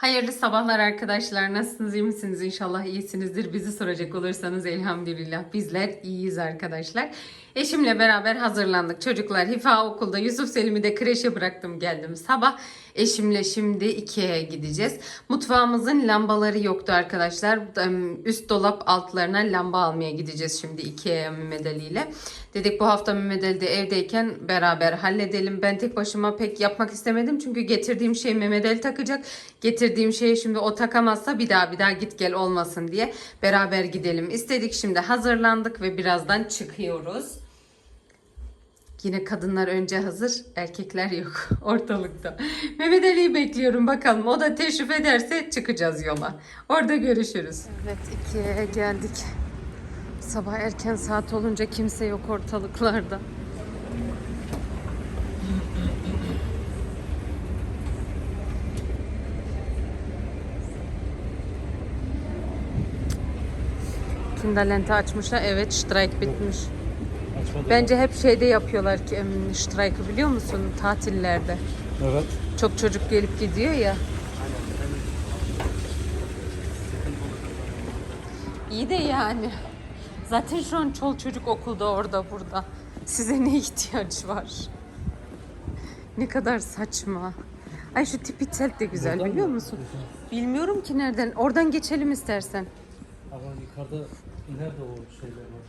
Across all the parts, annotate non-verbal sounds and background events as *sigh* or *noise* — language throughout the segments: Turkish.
Hayırlı sabahlar arkadaşlar. Nasılsınız? iyi misiniz? İnşallah iyisinizdir. Bizi soracak olursanız elhamdülillah bizler iyiyiz arkadaşlar. Eşimle beraber hazırlandık. Çocuklar Hifa okulda. Yusuf Selim'i de kreşe bıraktım geldim sabah. Eşimle şimdi Ikea'ya gideceğiz. Mutfağımızın lambaları yoktu arkadaşlar. Üst dolap altlarına lamba almaya gideceğiz şimdi Ali ile. Dedik bu hafta Mehmet Ali de evdeyken beraber halledelim. Ben tek başıma pek yapmak istemedim. Çünkü getirdiğim şey Mehmet Ali takacak. Getirdiğim şeyi şimdi o takamazsa bir daha bir daha git gel olmasın diye beraber gidelim istedik. Şimdi hazırlandık ve birazdan çıkıyoruz. Yine kadınlar önce hazır, erkekler yok *laughs* ortalıkta. Mehmet Ali'yi bekliyorum bakalım. O da teşrif ederse çıkacağız yola. Orada görüşürüz. Evet ikiye geldik. Sabah erken saat olunca kimse yok ortalıklarda. Kinderlente açmışlar. Evet, strike bitmiş. Açmadı. Bence hep şeyde yapıyorlar ki strike'ı biliyor musun? Tatillerde. Evet. Çok çocuk gelip gidiyor ya. İyi de yani. Zaten şu an çol çocuk okulda orada burada. Size ne ihtiyaç var? Ne kadar saçma. Ay şu tipi tent de güzel Buradan biliyor mı? musun? Bilmiyorum ki nereden. Oradan geçelim istersen. Ama yukarıda nerede o şeyler var?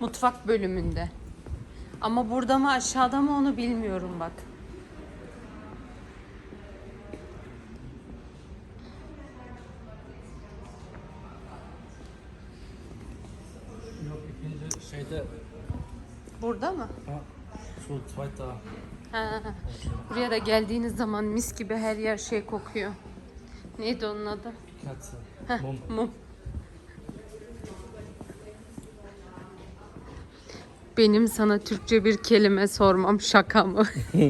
Mutfak bölümünde. Ama burada mı aşağıda mı onu bilmiyorum bak. Yok ikinci şeyde Burada mı? ha, şu zweite Ha, buraya da geldiğiniz zaman mis gibi her yer şey kokuyor. Neydi onun adı? Katze. Heh, Mum. mum. Benim sana Türkçe bir kelime sormam şaka mı? *laughs*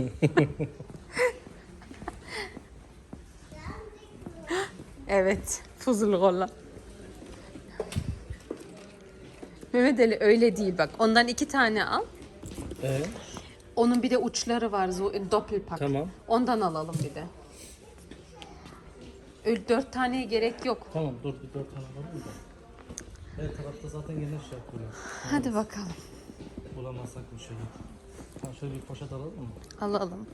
evet, fuzulgola. Mehmet Ali öyle değil bak. Ondan iki tane al. Ee, Onun bir de uçları var. so- Doppelpack. Tamam. Ondan alalım bir de. Öyle dört taneye gerek yok. tamam dur bir dört tane var mı da? Her tarafta zaten gene şey yapıyorlar. Hadi bakalım. Bulamazsak bir şey. Tamam şöyle bir poşet alalım mı? Alalım.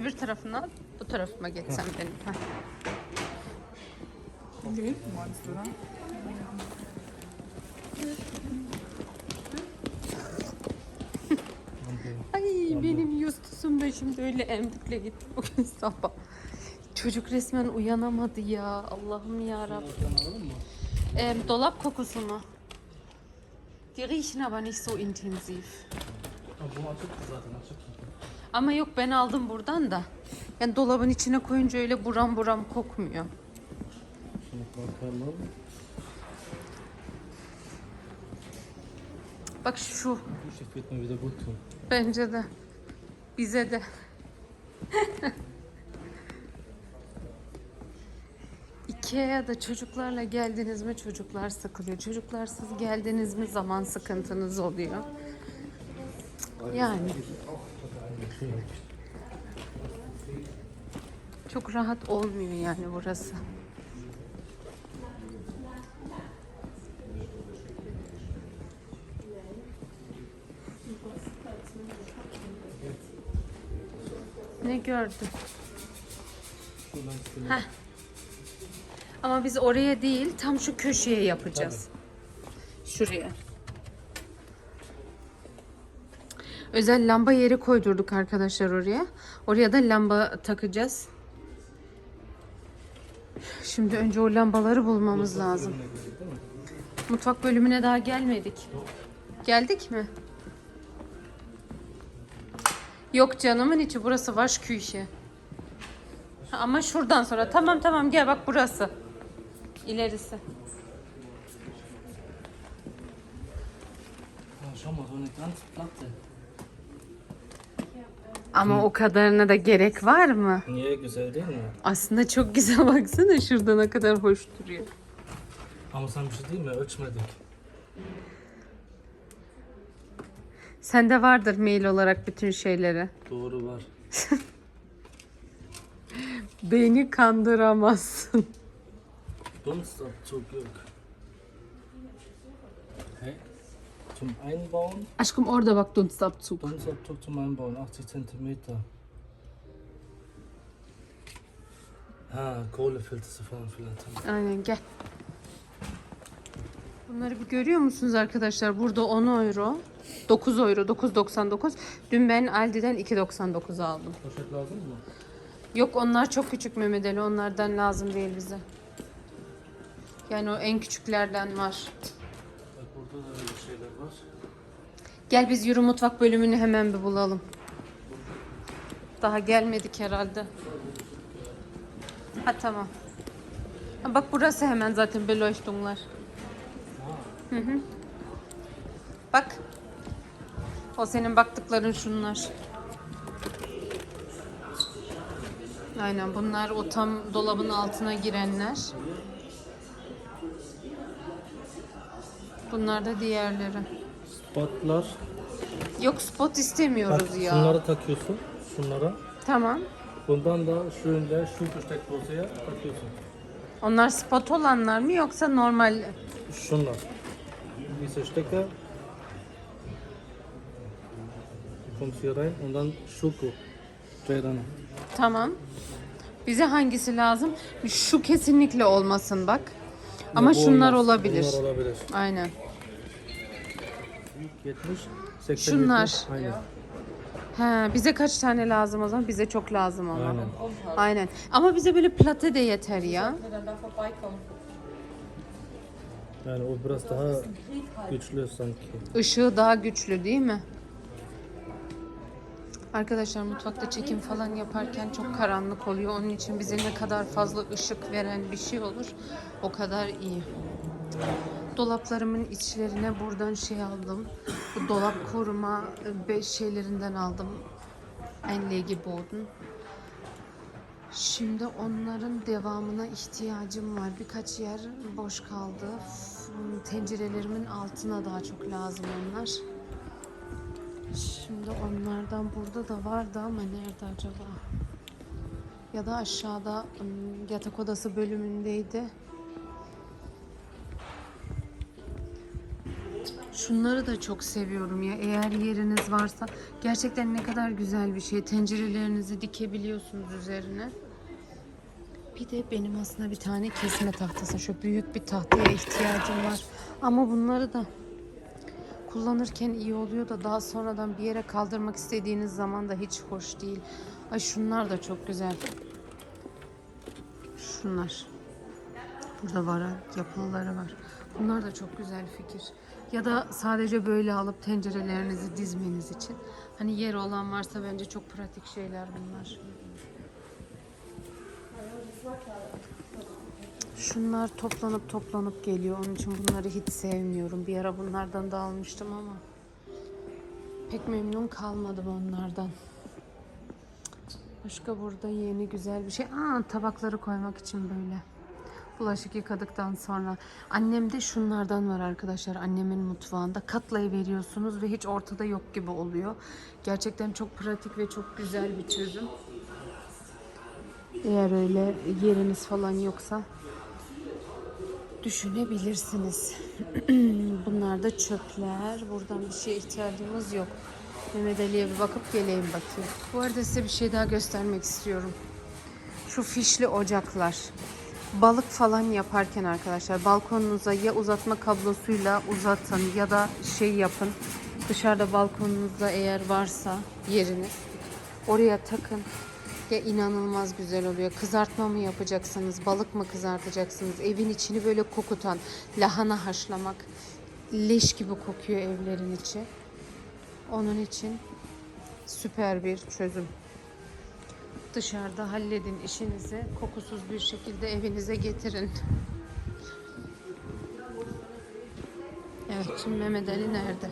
Öbür tarafına bu tarafıma geçsem benim. Heh. Ay benim Yustus'um da şimdi öyle emdikle gitti bugün sabah. Çocuk resmen uyanamadı ya. Allah'ım ya Rabbim. Ähm, dolap kokusu mu? Die riechen aber nicht so intensiv. Bu açıktı zaten açık. Ama yok ben aldım buradan da. Yani dolabın içine koyunca öyle buram buram kokmuyor. Şimdi bakalım. Bak şu Bu bence de. Bize de. *laughs* Ikea'da çocuklarla geldiniz mi çocuklar sıkılıyor. Çocuklarsız geldiniz mi zaman sıkıntınız oluyor. Yani çok rahat olmuyor yani burası. Ne istedim. Heh. Ama biz oraya değil, tam şu köşeye yapacağız. Şuraya. Özel lamba yeri koydurduk arkadaşlar oraya. Oraya da lamba takacağız. Şimdi önce o lambaları bulmamız lazım. Girdik, değil mi? Mutfak bölümüne daha gelmedik. Geldik mi? Yok canımın içi burası Vaşküyşe. Ha, Ama şuradan sonra tamam tamam gel bak burası. İlerisi. Ha, schau mal, so eine ganz platte. Ama o kadarına da gerek var mı? Niye güzel değil mi? Aslında çok güzel *laughs* baksana şuradan ne kadar hoş duruyor. Ama sen bir şey değil mi? Ölçmedik. Sende vardır mail olarak bütün şeyleri. Doğru var. *laughs* Beni kandıramazsın. Dunstabzug yok. Hey. Zum Einbauen. Aşkım orada bak Dunstabzug. Dunstabzug zum Einbauen 80 Zentimeter. Ha, Kohlefilter falan filan. Tamam. Aynen gel. Bunları bir görüyor musunuz arkadaşlar? Burada 10 euro. 9 euro 9.99. Dün ben Aldi'den 2.99 aldım. Poşet lazım mı? Yok onlar çok küçük Mehmet Ali. Onlardan lazım değil bize. Yani o en küçüklerden var. Bak burada da. Gel biz yürü mutfak bölümünü hemen bir bulalım. Daha gelmedik herhalde. Ha tamam. Ha, bak burası hemen zaten Beleuchtunglar. Hı hı. Bak. O senin baktıkların şunlar. Aynen bunlar o tam dolabın altına girenler. Bunlar da diğerleri. Spotlar. Yok spot istemiyoruz Bak ya. şunları takıyorsun. Şunlara. Tamam. Bundan da şöyle şu Steckdose'ye takıyorsun. Onlar spot olanlar mı yoksa normal? Şunlar. Kommst hier rein und dann Schoko. Ceyran'a. Tamam. Bize hangisi lazım? Şu kesinlikle olmasın bak. Ama Bu şunlar olmaz. olabilir. Bunlar olabilir. Aynen. 70, 80 Şunlar. litre. Aynen. He, bize kaç tane lazım o zaman? Bize çok lazım ama. Aynen. Aynen. Ama bize böyle plate de yeter ya. Yani o biraz daha güçlü sanki. Işığı daha güçlü değil mi? Arkadaşlar mutfakta çekim falan yaparken çok karanlık oluyor. Onun için bize ne kadar fazla ışık veren bir şey olur o kadar iyi. Dolaplarımın içlerine buradan şey aldım. Bu dolap koruma beş şeylerinden aldım. Einlegeboden. Şimdi onların devamına ihtiyacım var. Birkaç yer boş kaldı. Tencerelerimin altına daha çok lazım onlar. Şimdi onlardan burada da vardı ama nerede acaba? Ya da aşağıda yatak odası bölümündeydi. Şunları da çok seviyorum ya. Eğer yeriniz varsa gerçekten ne kadar güzel bir şey. Tencerelerinizi dikebiliyorsunuz üzerine. Bir de benim aslında bir tane kesme tahtası. Şu büyük bir tahtaya ihtiyacım var. Ama bunları da kullanırken iyi oluyor da daha sonradan bir yere kaldırmak istediğiniz zaman da hiç hoş değil. Ay şunlar da çok güzel. Şunlar. Burada var ha, yapılıları var. Bunlar da çok güzel fikir. Ya da sadece böyle alıp tencerelerinizi dizmeniz için. Hani yer olan varsa bence çok pratik şeyler bunlar. Şunlar toplanıp toplanıp geliyor. Onun için bunları hiç sevmiyorum. Bir ara bunlardan da almıştım ama pek memnun kalmadım onlardan. Başka burada yeni güzel bir şey. Aa tabakları koymak için böyle. Bulaşık yıkadıktan sonra. Annemde şunlardan var arkadaşlar. Annemin mutfağında katlayı veriyorsunuz ve hiç ortada yok gibi oluyor. Gerçekten çok pratik ve çok güzel bir çözüm. Eğer öyle yeriniz falan yoksa düşünebilirsiniz. *clears throat* Bunlar da çöpler. Buradan bir şeye ihtiyacımız yok. Mehmet Ali'ye bir bakıp geleyim bakayım. Bu arada size bir şey daha göstermek istiyorum. Şu fişli ocaklar. Balık falan yaparken arkadaşlar balkonunuza ya uzatma kablosuyla uzatın ya da şey yapın. Dışarıda balkonunuzda eğer varsa yeriniz oraya takın. Ya inanılmaz güzel oluyor. Kızartma mı yapacaksınız, balık mı kızartacaksınız? Evin içini böyle kokutan, lahana haşlamak. Leş gibi kokuyor evlerin içi. Onun için süper bir çözüm. Dışarıda halledin işinizi. Kokusuz bir şekilde evinize getirin. Evet, şimdi Mehmet Ali nerede?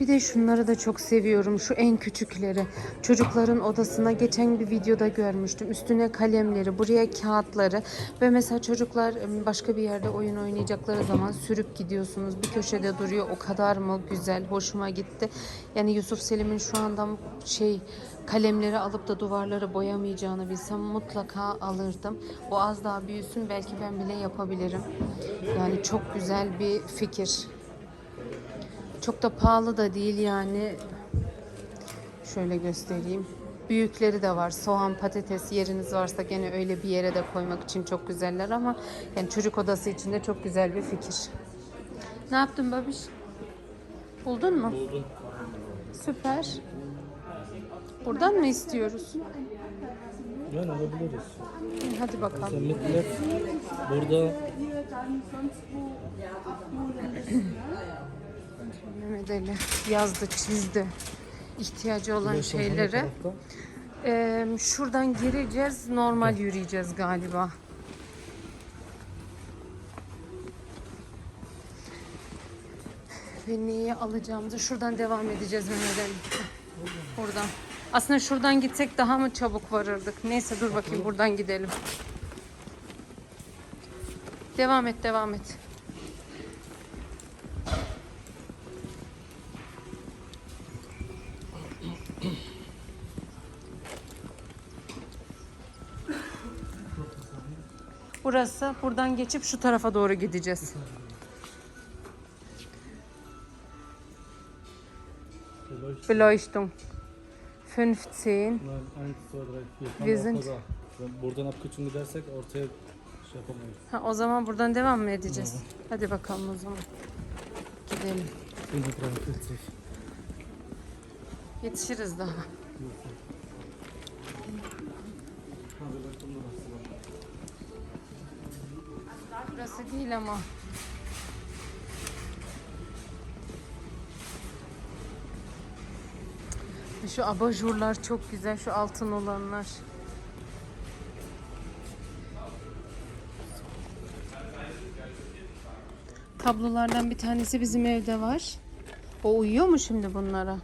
Bir de şunları da çok seviyorum. Şu en küçükleri. Çocukların odasına geçen bir videoda görmüştüm. Üstüne kalemleri, buraya kağıtları ve mesela çocuklar başka bir yerde oyun oynayacakları zaman sürüp gidiyorsunuz. Bir köşede duruyor. O kadar mı güzel, hoşuma gitti. Yani Yusuf Selim'in şu anda şey kalemleri alıp da duvarları boyamayacağını bilsem mutlaka alırdım. O az daha büyüsün belki ben bile yapabilirim. Yani çok güzel bir fikir. Çok da pahalı da değil yani. Şöyle göstereyim. Büyükleri de var. Soğan, patates yeriniz varsa gene öyle bir yere de koymak için çok güzeller ama yani çocuk odası için de çok güzel bir fikir. Ne yaptın babiş? Buldun mu? Buldum. Süper. Buradan mı istiyoruz? Yani alabiliriz. Hadi bakalım. millet burada Mehmet Ali yazdı, çizdi. İhtiyacı olan hangi şeyleri. tarafta? Ee, şuradan gireceğiz, normal yürüyeceğiz galiba. Ve neyi alacağımızı şuradan devam edeceğiz Mehmet Ali. Buradan. Aslında şuradan gitsek daha mı çabuk varırdık? Neyse dur bakayım buradan gidelim. Devam et, devam et. Burası. Buradan geçip şu tarafa doğru gideceğiz. Beleuchtung. Beleuchtung. 15. Nein, 1, 2, 3, 4. Wir sind- Buradan Abkürzung gidersek ortaya şey yapamayız. Ha, o zaman buradan devam mı edeceğiz? Hadi bakalım o zaman. Gidelim. 143. Yetişiriz daha. Burası değil ama. Şu abajurlar çok güzel. Şu altın olanlar. Tablolardan bir tanesi bizim evde var. O uyuyor mu şimdi bunlara?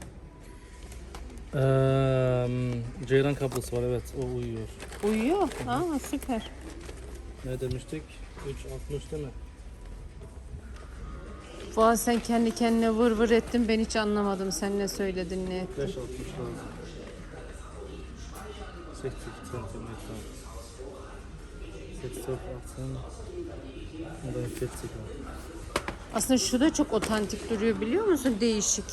Eee Ceyran kablosu var evet o uyuyor. Uyuyor. Aa süper. Ne demiştik? 3.60 değil mi? Fuat sen kendi kendine vır vır ettin. Ben hiç anlamadım. Sen ne söyledin ne ettin. 5.60 lazım. 60 santimetre. 6, 18, 18 und dann 40 var. Aslında şu da çok otantik duruyor biliyor musun? Değişik.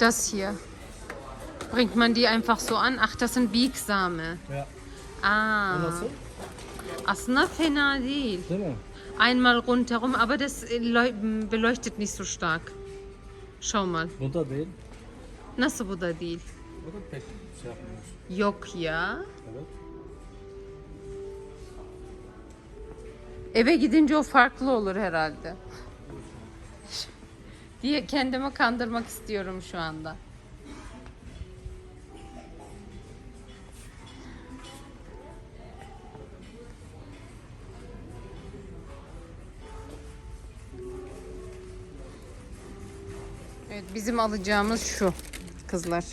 Das hier. Bringt man die einfach so an? Ach, das sind biegsame. Ya. Aa. Bu nasıl? Aslında fena değil. Değil mi? Einmal rundherum, aber das äh, leu- beleuchtet nicht so stark. Schau mal. Bu da değil. Nasıl bu da değil? Bu da pek şey yapmıyor. Yok ya. Evet. Eve gidince o farklı olur herhalde. *laughs* diye kendimi kandırmak istiyorum şu anda. Evet bizim alacağımız şu kızlar.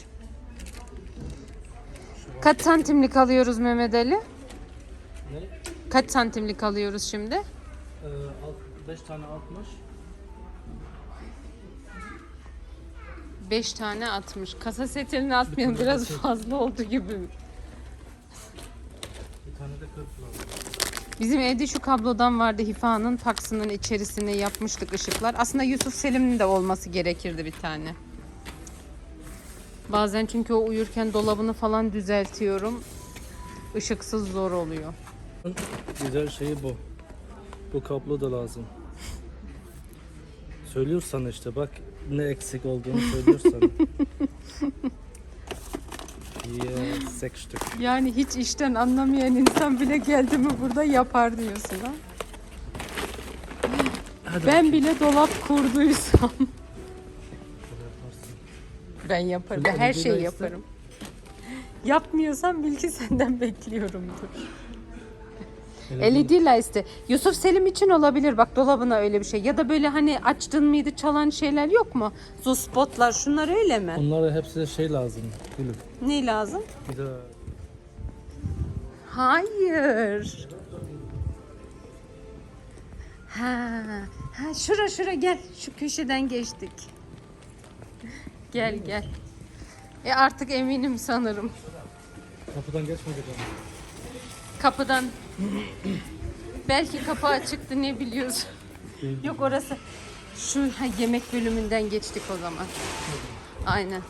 Kaç santimlik alıyoruz Mehmet Ali? Ne? Kaç santimlik alıyoruz şimdi? 5 tane 60. 5 tane atmış. Kasa setini atmayalım biraz fazla oldu gibi. Bir tane de 40 lazım. Bizim evde şu kablodan vardı Hifa'nın faksının içerisine yapmıştık ışıklar. Aslında Yusuf Selim'in de olması gerekirdi bir tane. Bazen çünkü o uyurken dolabını falan düzeltiyorum. Işıksız zor oluyor. Güzel şeyi bu. Bu kablo da lazım. Söylüyorsan işte bak ne eksik olduğunu söylüyorsan. *laughs* Ya sek stück. Yani hiç işten anlamayan insan bile geldi mi burada yapar diyorsun ha. Hadi Ben bile dolap kurduysam ben yaparım. Ben her şeyi yaparım. Yapmıyorsan bil ki senden bekliyorumdur. LED liste. Yusuf Selim için olabilir. Bak dolabına öyle bir şey. Ya da böyle hani açtın mıydı çalan şeyler yok mu? Su spotlar şunlar öyle mi? Onlara hepsi şey lazım. Gülüm. Ne lazım? Bir de Hayır. Ha, ha şura şura gel. Şu köşeden geçtik. Gel gel. E artık eminim sanırım. kapıdan geçmedik ama. Kapıdan. Belki kapı açıktı ne biliyorsun. Yok orası. Şu ha, yemek bölümünden geçtik o zaman. Aynen.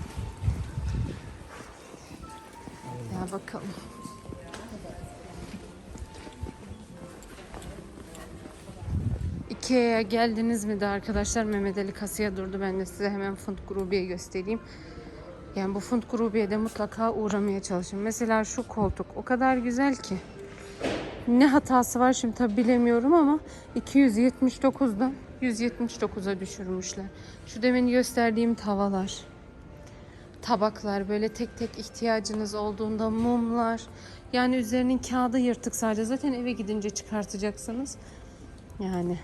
Ya bakalım. Ikea'ya geldiniz mi de arkadaşlar Mehmet Ali kasaya durdu. Ben de size hemen Fund Grubi'ye göstereyim. Yani bu Fund Grubi'ye de mutlaka uğramaya çalışın. Mesela şu koltuk o kadar güzel ki. Ne hatası var şimdi tabi bilemiyorum ama 279'dan 179'a düşürmüşler. Şu demin gösterdiğim tavalar, tabaklar böyle tek tek ihtiyacınız olduğunda mumlar. Yani üzerinin kağıdı yırtık sadece. Zaten eve gidince çıkartacaksınız. Yani.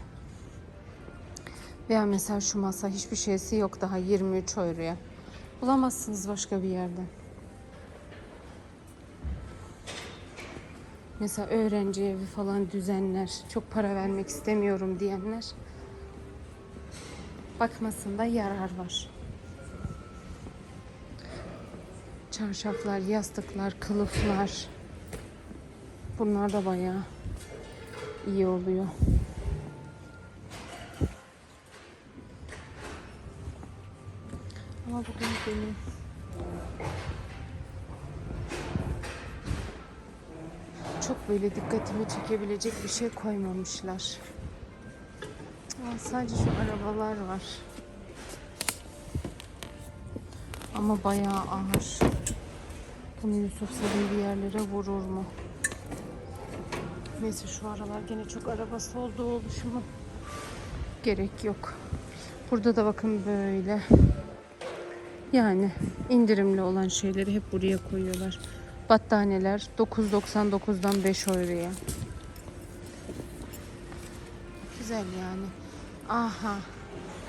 Veya mesela şu masa hiçbir şeysi yok daha 23 euroya. Bulamazsınız başka bir yerden. Mesela öğrenci evi falan düzenler, çok para vermek istemiyorum diyenler bakmasında yarar var. Çarşaflar, yastıklar, kılıflar. Bunlar da bayağı iyi oluyor. Ama bugün benim böyle dikkatimi çekebilecek bir şey koymamışlar. Aa, sadece şu arabalar var. Ama bayağı ağır. Bunu Yusuf Selim bir yerlere vurur mu? Neyse şu aralar gene çok arabası olduğu oluşumu gerek yok. Burada da bakın böyle. Yani indirimli olan şeyleri hep buraya koyuyorlar. Battaniyeler 9.99'dan 5 euroya. Güzel yani. Aha.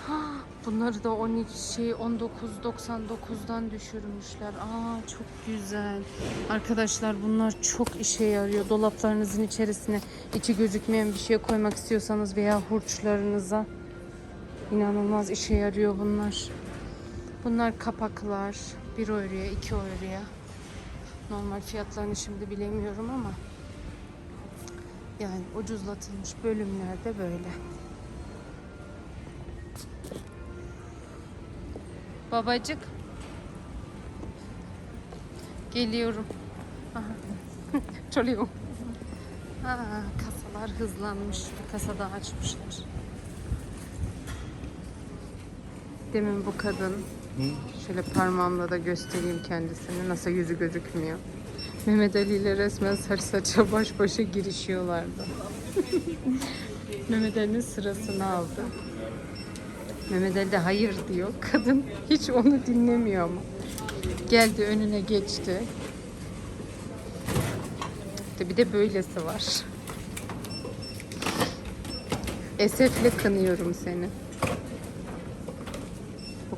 Ha, bunları da 12 şey 19.99'dan düşürmüşler. Aa çok güzel. Arkadaşlar bunlar çok işe yarıyor. Dolaplarınızın içerisine içi gözükmeyen bir şey koymak istiyorsanız veya hurçlarınıza inanılmaz işe yarıyor bunlar. Bunlar kapaklar. 1 euroya 2 euroya. Normal fiyatlarını şimdi bilemiyorum ama yani ucuzlatılmış bölümlerde böyle. Babacık. Geliyorum. *laughs* Çalıyor. Ha, kasalar hızlanmış. Bir kasa daha açmışlar. Demin bu kadın Şöyle parmağımla da göstereyim kendisini. Nasıl yüzü gözükmüyor. Mehmet Ali ile resmen saç saça baş başa girişiyorlardı. *laughs* Mehmet Ali'nin sırasını aldı. Mehmet Ali de hayır diyor. Kadın hiç onu dinlemiyor ama. Geldi önüne geçti. Bir de böylesi var. Esefle kınıyorum seni.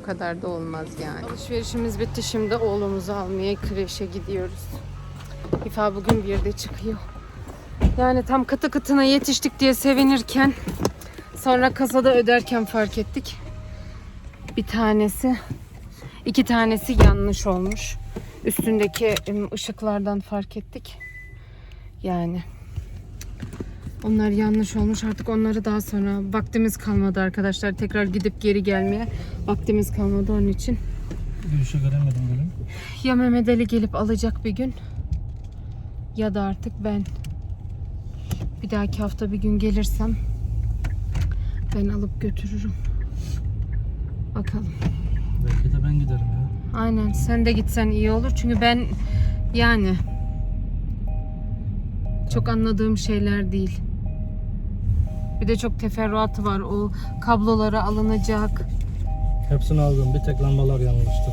Kadar da olmaz yani. Alışverişimiz bitti. Şimdi oğlumuzu almaya kreşe gidiyoruz. İfa bugün bir de çıkıyor. Yani tam kıtı kıtına yetiştik diye sevinirken sonra kasada öderken fark ettik. Bir tanesi iki tanesi yanlış olmuş. Üstündeki ışıklardan fark ettik. Yani onlar yanlış olmuş. Artık onları daha sonra vaktimiz kalmadı arkadaşlar. Tekrar gidip geri gelmeye vaktimiz kalmadı onun için. Görüşe göremedim gülüm. Ya Mehmet Ali gelip alacak bir gün ya da artık ben bir dahaki hafta bir gün gelirsem ben alıp götürürüm. Bakalım. Belki de ben giderim ya. Aynen sen de gitsen iyi olur. Çünkü ben yani çok anladığım şeyler değil. Bir de çok teferruatı var. O kabloları alınacak. Hepsini aldım. Bir tek lambalar yanmıştı.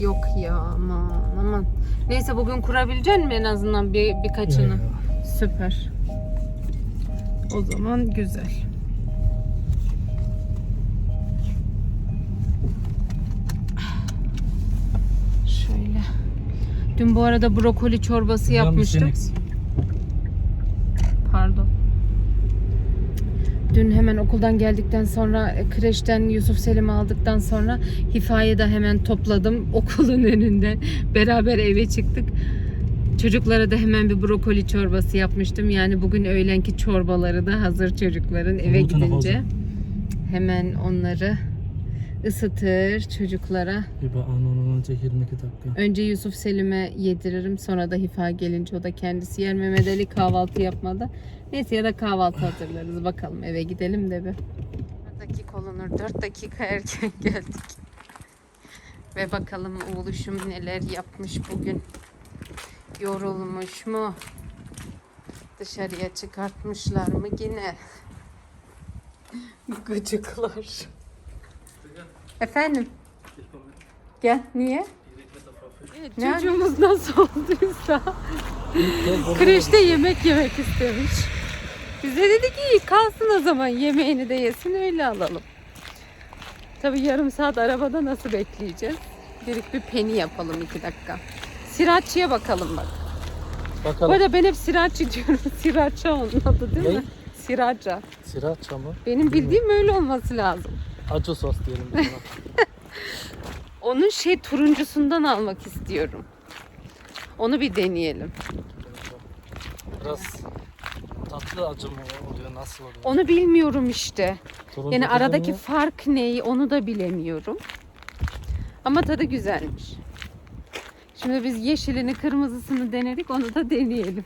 Yok ya aman aman. Neyse bugün kurabilecek misin en azından bir birkaçını? Evet. Süper. O zaman güzel. Şöyle. Dün bu arada brokoli çorbası yapmıştım. Pardon. Dün hemen okuldan geldikten sonra e, kreşten Yusuf Selim'i aldıktan sonra Hifa'yı da hemen topladım *laughs* okulun önünde. Beraber eve çıktık. Çocuklara da hemen bir brokoli çorbası yapmıştım. Yani bugün öğlenki çorbaları da hazır çocukların eve gidince. Hemen onları ısıtır çocuklara. Bir bak onun önce 22 dakika. Önce Yusuf Selim'e yediririm. Sonra da Hifa gelince o da kendisi yer. Mehmet Ali kahvaltı yapmadı. Neyse ya da kahvaltı hazırlarız. Bakalım eve gidelim de bir. 4 dakika olunur. 4 dakika erken *laughs* geldik. Ve bakalım oğluşum neler yapmış bugün. Yorulmuş mu? Dışarıya çıkartmışlar mı yine? *laughs* Gıcıklar. Efendim? Gel. Niye? Çocuğumuz nasıl olduysa kreşte yemek yemek istemiş. Biz de dedik iyi kalsın o zaman yemeğini de yesin öyle alalım. Tabii yarım saat arabada nasıl bekleyeceğiz? Dedik bir peni yapalım iki dakika. Siraççıya bakalım bak. Bu Bakalım. arada ben hep siraççı diyorum. *laughs* Siraça onun adı değil Ne? mi? Siraca. Sriracha mı? Benim bildiğim öyle olması lazım. Acı sos diyelim biz ona. *laughs* Onun şey turuncusundan almak istiyorum. Onu bir deneyelim. Biraz tatlı acı mı oluyor? Nasıl oluyor? Onu bilmiyorum işte. Turuncu Yani aradaki mi? fark ne onu da bilemiyorum. Ama tadı güzelmiş. Şimdi biz yeşilini kırmızısını denedik onu da deneyelim.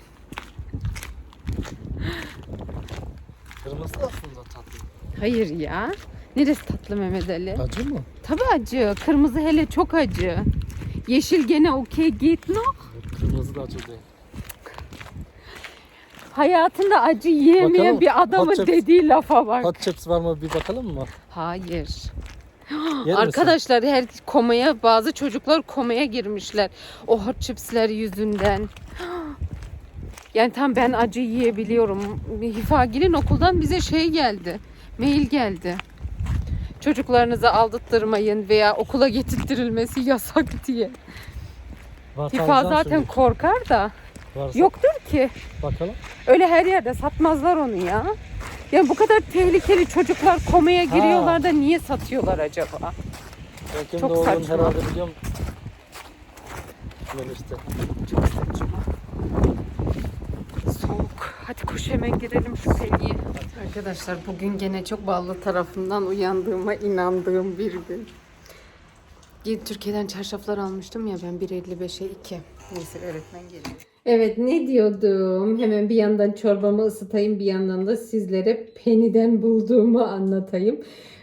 Kırmızı aslında tatlı. Hayır ya. Neresi tatlı Mehmet Ali? Acı mı? Tabii acı. Kırmızı hele çok acı. Yeşil gene okey git no. Kırmızı da acı değil. Hayatında acı yiyemeyen Bakalım, bir adamın hot chips. dediği lafa bak. Hot chips var mı bir bakalım mı? Hayır. *gasps* Yer misin? Arkadaşlar her komaya bazı çocuklar komaya girmişler. O hot chipsler yüzünden. *gasps* Yani tam ben acı yiyebiliyorum. Hifagil'in okuldan bize şey geldi. Mail geldi. Çocuklarınızı aldırtmayın veya okula getirtirilmesi *laughs* yasak diye. Alacağım zaten korkar da. Varsa Yoktur ki. Bakalım. Öyle her yerde satmazlar onu ya. Yani bu kadar tehlikeli çocuklar komaya giriyorlar da niye satıyorlar acaba? Ben kim Çok saçma. herhalde biliyorum. Böyle işte. Çok saçma. Soğuk. Hadi koş hemen girelim şu peniye. Arkadaşlar bugün gene çok ballı tarafından uyandığıma inandığım bir gün. Gel- Türkiye'den çarşaflar almıştım ya ben 1.55'e 2. Neyse öğretmen geliyor. Evet ne diyordum? Hemen bir yandan çorbamı ısıtayım bir yandan da sizlere peniden bulduğumu anlatayım.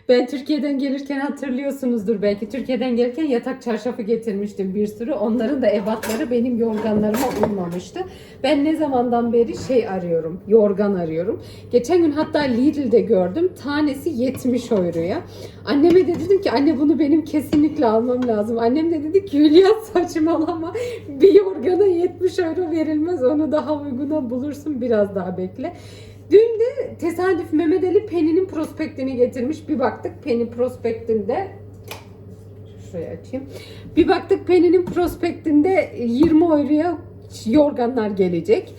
Ben Türkiye'den gelirken hatırlıyorsunuzdur belki. Türkiye'den gelirken yatak çarşafı getirmiştim bir sürü. Onların da ebatları benim yorganlarıma uymamıştı. Ben ne zamandan beri şey arıyorum. Yorgan arıyorum. Geçen gün hatta Lidl'de gördüm. Tanesi 70 euroya. Anneme de dedim ki anne bunu benim kesinlikle almam lazım. Annem de dedi ki Hülya saçmalama. Bir yorgana 70 euro verilmez. Onu daha uyguna bulursun. Biraz daha bekle. Dün de tesadüf Mehmet Ali Penny'nin prospektini getirmiş. Bir baktık Penny prospektinde şuraya açayım. Bir baktık Penny'nin prospektinde 20 euroya yorganlar gelecek.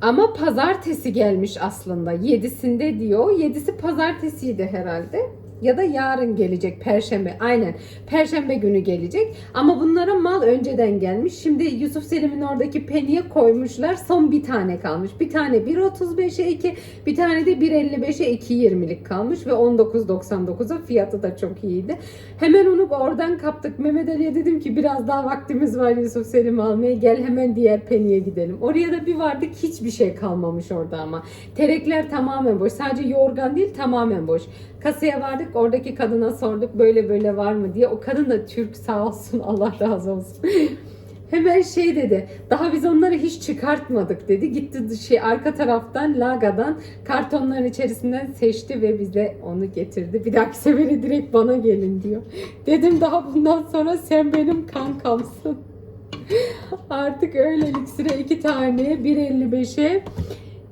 Ama pazartesi gelmiş aslında. Yedisinde diyor. Yedisi pazartesiydi herhalde. Ya da yarın gelecek perşembe. Aynen. Perşembe günü gelecek. Ama bunlara mal önceden gelmiş. Şimdi Yusuf Selim'in oradaki peniye koymuşlar. Son bir tane kalmış. Bir tane 1.35'e 2, bir tane de 1.55'e 2.20'lik kalmış ve 19.99'a fiyatı da çok iyiydi. Hemen onu oradan kaptık. Mehmet Ali'ye dedim ki biraz daha vaktimiz var Yusuf Selim almaya. Gel hemen diğer peniye gidelim. Oraya da bir vardık hiçbir şey kalmamış orada ama. Terekler tamamen boş. Sadece yorgan değil tamamen boş. Kasaya vardık oradaki kadına sorduk böyle böyle var mı diye. O kadın da Türk sağ olsun *laughs* Allah razı olsun. *laughs* Hemen şey dedi. Daha biz onları hiç çıkartmadık dedi. Gitti şey arka taraftan lagadan kartonların içerisinden seçti ve bize onu getirdi. Bir dahaki sefere direkt bana gelin diyor. *laughs* Dedim daha bundan sonra sen benim kankamsın. Artık öyle liksire iki tane 1.55'e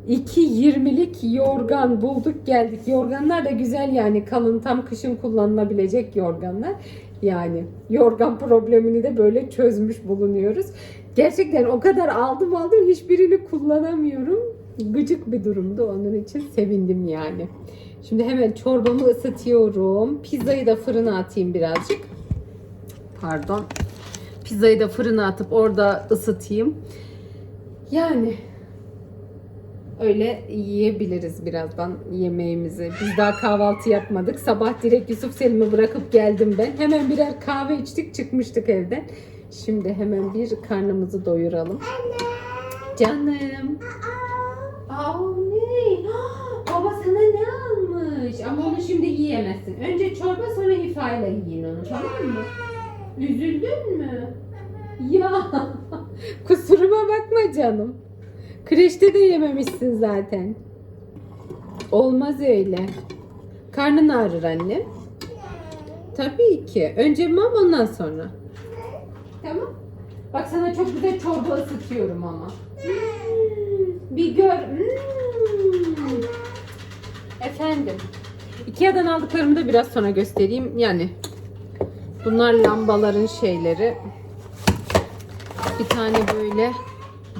2.20'lik yorgan bulduk geldik. Yorganlar da güzel yani kalın tam kışın kullanılabilecek yorganlar. Yani yorgan problemini de böyle çözmüş bulunuyoruz. Gerçekten o kadar aldım aldım hiçbirini kullanamıyorum. Gıcık bir durumdu onun için sevindim yani. Şimdi hemen çorbamı ısıtıyorum. Pizzayı da fırına atayım birazcık. Pardon. Pizzayı da fırına atıp orada ısıtayım. Yani öyle yiyebiliriz birazdan yemeğimizi. Biz daha kahvaltı yapmadık. Sabah direkt Yusuf Selim'i bırakıp geldim ben. Hemen birer kahve içtik çıkmıştık evden. Şimdi hemen bir karnımızı doyuralım. Canım. Aa ne? *gasps* Baba sana ne almış? Ama onu şimdi yiyemezsin. Önce çorba sonra hifayla yiyin onu tamam mı? Üzüldün mü? Ya *laughs* kusuruma bakma canım. Kreşte de yememişsin zaten. Olmaz öyle. Karnın ağrır anne. Tabii ki. Önce mam ondan sonra. Tamam. Bak sana çok güzel çorba ısıtıyorum ama. Bir gör. Hmm. Efendim. Ikea'dan aldıklarımı da biraz sonra göstereyim. Yani bunlar lambaların şeyleri. Bir tane böyle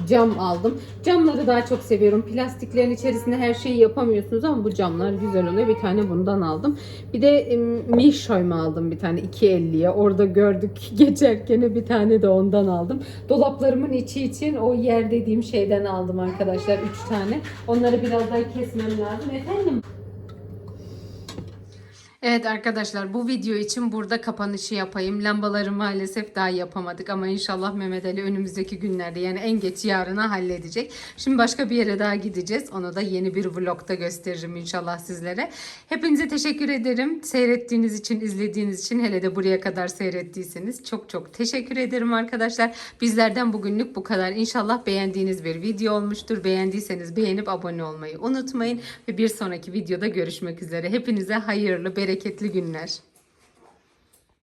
cam aldım. Camları daha çok seviyorum. Plastiklerin içerisinde her şeyi yapamıyorsunuz ama bu camlar güzel oluyor. Bir tane bundan aldım. Bir de Milchschäume aldım bir tane 2.50'ye. Orada gördük *laughs* geçerken bir tane de ondan aldım. Dolaplarımın içi için o yer dediğim şeyden aldım arkadaşlar 3 tane. Onları biraz daha kesmem lazım. Efendim Evet arkadaşlar bu video için burada kapanışı yapayım. Lambaları maalesef daha yapamadık ama inşallah Mehmet Ali önümüzdeki günlerde yani en geç yarına halledecek. Şimdi başka bir yere daha gideceğiz. Onu da yeni bir vlogda gösteririm inşallah sizlere. Hepinize teşekkür ederim. Seyrettiğiniz için, izlediğiniz için hele de buraya kadar seyrettiyseniz çok çok teşekkür ederim arkadaşlar. Bizlerden bugünlük bu kadar. İnşallah beğendiğiniz bir video olmuştur. Beğendiyseniz beğenip abone olmayı unutmayın ve bir sonraki videoda görüşmek üzere. Hepinize hayırlı, bereketli günler.